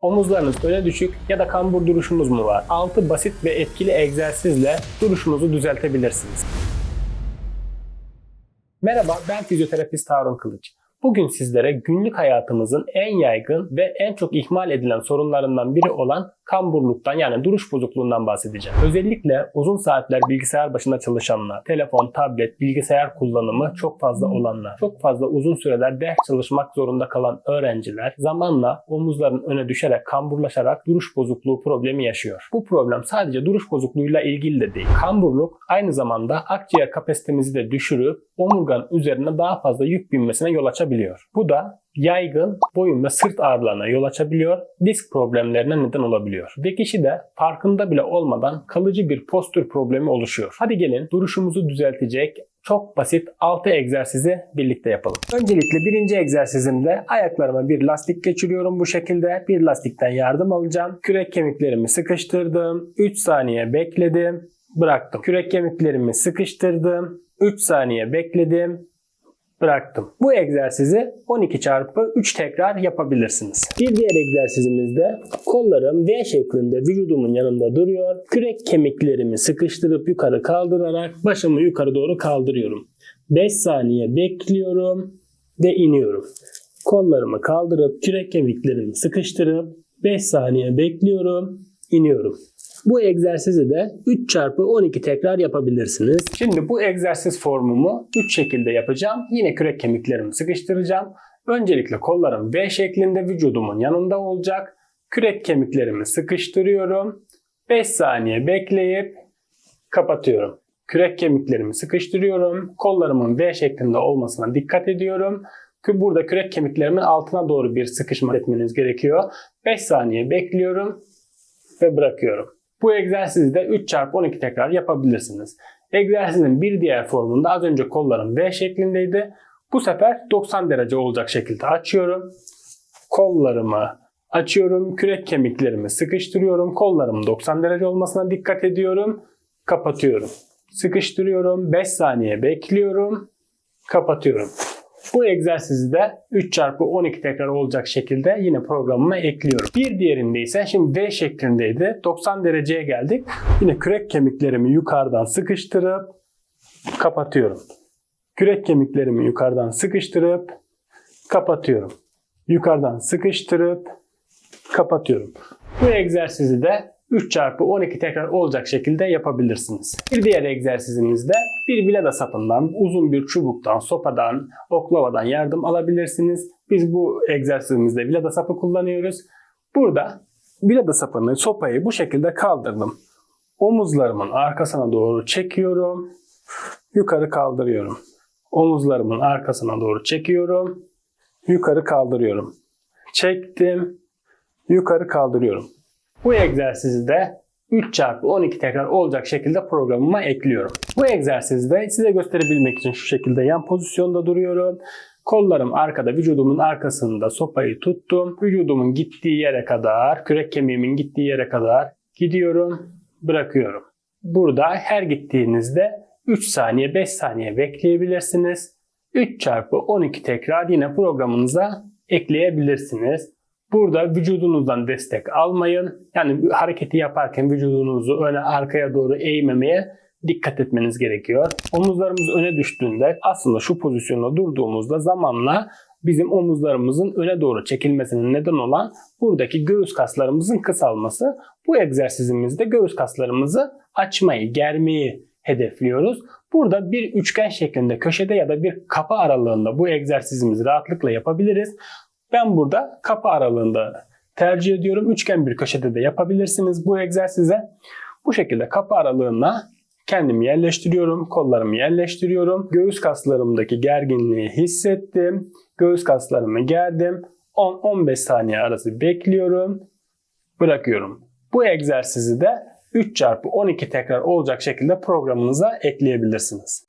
Omuzlarınız öne düşük ya da kambur duruşunuz mu var? 6 basit ve etkili egzersizle duruşunuzu düzeltebilirsiniz. Merhaba, ben fizyoterapist Harun Kılıç. Bugün sizlere günlük hayatımızın en yaygın ve en çok ihmal edilen sorunlarından biri olan kamburluktan yani duruş bozukluğundan bahsedeceğim. Özellikle uzun saatler bilgisayar başında çalışanlar, telefon, tablet, bilgisayar kullanımı çok fazla olanlar, çok fazla uzun süreler ders çalışmak zorunda kalan öğrenciler zamanla omuzların öne düşerek kamburlaşarak duruş bozukluğu problemi yaşıyor. Bu problem sadece duruş bozukluğuyla ilgili de değil. Kamburluk aynı zamanda akciğer kapasitemizi de düşürüp omurganın üzerine daha fazla yük binmesine yol açabiliyor. Bu da yaygın boyun ve sırt ağrılarına yol açabiliyor, disk problemlerine neden olabiliyor. Ve kişi de farkında bile olmadan kalıcı bir postür problemi oluşuyor. Hadi gelin duruşumuzu düzeltecek çok basit 6 egzersizi birlikte yapalım. Öncelikle birinci egzersizimde ayaklarıma bir lastik geçiriyorum bu şekilde. Bir lastikten yardım alacağım. Kürek kemiklerimi sıkıştırdım. 3 saniye bekledim. Bıraktım. Kürek kemiklerimi sıkıştırdım. 3 saniye bekledim bıraktım. Bu egzersizi 12 çarpı 3 tekrar yapabilirsiniz. Bir diğer egzersizimizde kollarım V şeklinde vücudumun yanında duruyor. Kürek kemiklerimi sıkıştırıp yukarı kaldırarak başımı yukarı doğru kaldırıyorum. 5 saniye bekliyorum ve iniyorum. Kollarımı kaldırıp kürek kemiklerimi sıkıştırıp 5 saniye bekliyorum, iniyorum. Bu egzersizi de 3 çarpı 12 tekrar yapabilirsiniz. Şimdi bu egzersiz formumu 3 şekilde yapacağım. Yine kürek kemiklerimi sıkıştıracağım. Öncelikle kollarım V şeklinde vücudumun yanında olacak. Kürek kemiklerimi sıkıştırıyorum. 5 saniye bekleyip kapatıyorum. Kürek kemiklerimi sıkıştırıyorum. Kollarımın V şeklinde olmasına dikkat ediyorum. Burada kürek kemiklerimin altına doğru bir sıkışma etmeniz gerekiyor. 5 saniye bekliyorum ve bırakıyorum. Bu egzersizi de 3 çarpı 12 tekrar yapabilirsiniz. Egzersizin bir diğer formunda az önce kollarım V şeklindeydi. Bu sefer 90 derece olacak şekilde açıyorum. Kollarımı açıyorum. Kürek kemiklerimi sıkıştırıyorum. Kollarım 90 derece olmasına dikkat ediyorum. Kapatıyorum. Sıkıştırıyorum. 5 saniye bekliyorum. Kapatıyorum. Bu egzersizi de 3 çarpı 12 tekrar olacak şekilde yine programıma ekliyorum. Bir diğerinde ise şimdi V şeklindeydi. 90 dereceye geldik. Yine kürek kemiklerimi yukarıdan sıkıştırıp kapatıyorum. Kürek kemiklerimi yukarıdan sıkıştırıp kapatıyorum. Yukarıdan sıkıştırıp kapatıyorum. Bu egzersizi de 3 çarpı 12 tekrar olacak şekilde yapabilirsiniz. Bir diğer egzersizimizde bir bilada sapından, uzun bir çubuktan, sopadan, oklavadan yardım alabilirsiniz. Biz bu egzersizimizde bilada sapı kullanıyoruz. Burada bilada sapını, sopayı bu şekilde kaldırdım. Omuzlarımın arkasına doğru çekiyorum. Yukarı kaldırıyorum. Omuzlarımın arkasına doğru çekiyorum. Yukarı kaldırıyorum. Çektim. Yukarı kaldırıyorum. Bu egzersizi de 3 çarpı 12 tekrar olacak şekilde programıma ekliyorum. Bu egzersizde size gösterebilmek için şu şekilde yan pozisyonda duruyorum. Kollarım arkada, vücudumun arkasında sopayı tuttum. Vücudumun gittiği yere kadar, kürek kemiğimin gittiği yere kadar gidiyorum, bırakıyorum. Burada her gittiğinizde 3 saniye, 5 saniye bekleyebilirsiniz. 3 çarpı 12 tekrar yine programınıza ekleyebilirsiniz. Burada vücudunuzdan destek almayın. Yani hareketi yaparken vücudunuzu öne arkaya doğru eğmemeye dikkat etmeniz gerekiyor. Omuzlarımız öne düştüğünde aslında şu pozisyonda durduğumuzda zamanla bizim omuzlarımızın öne doğru çekilmesinin neden olan buradaki göğüs kaslarımızın kısalması. Bu egzersizimizde göğüs kaslarımızı açmayı, germeyi hedefliyoruz. Burada bir üçgen şeklinde köşede ya da bir kapı aralığında bu egzersizimizi rahatlıkla yapabiliriz. Ben burada kapı aralığında tercih ediyorum. Üçgen bir köşede de yapabilirsiniz bu egzersize. Bu şekilde kapı aralığına kendimi yerleştiriyorum. Kollarımı yerleştiriyorum. Göğüs kaslarımdaki gerginliği hissettim. Göğüs kaslarımı gerdim. 10-15 saniye arası bekliyorum. Bırakıyorum. Bu egzersizi de 3 çarpı 12 tekrar olacak şekilde programınıza ekleyebilirsiniz.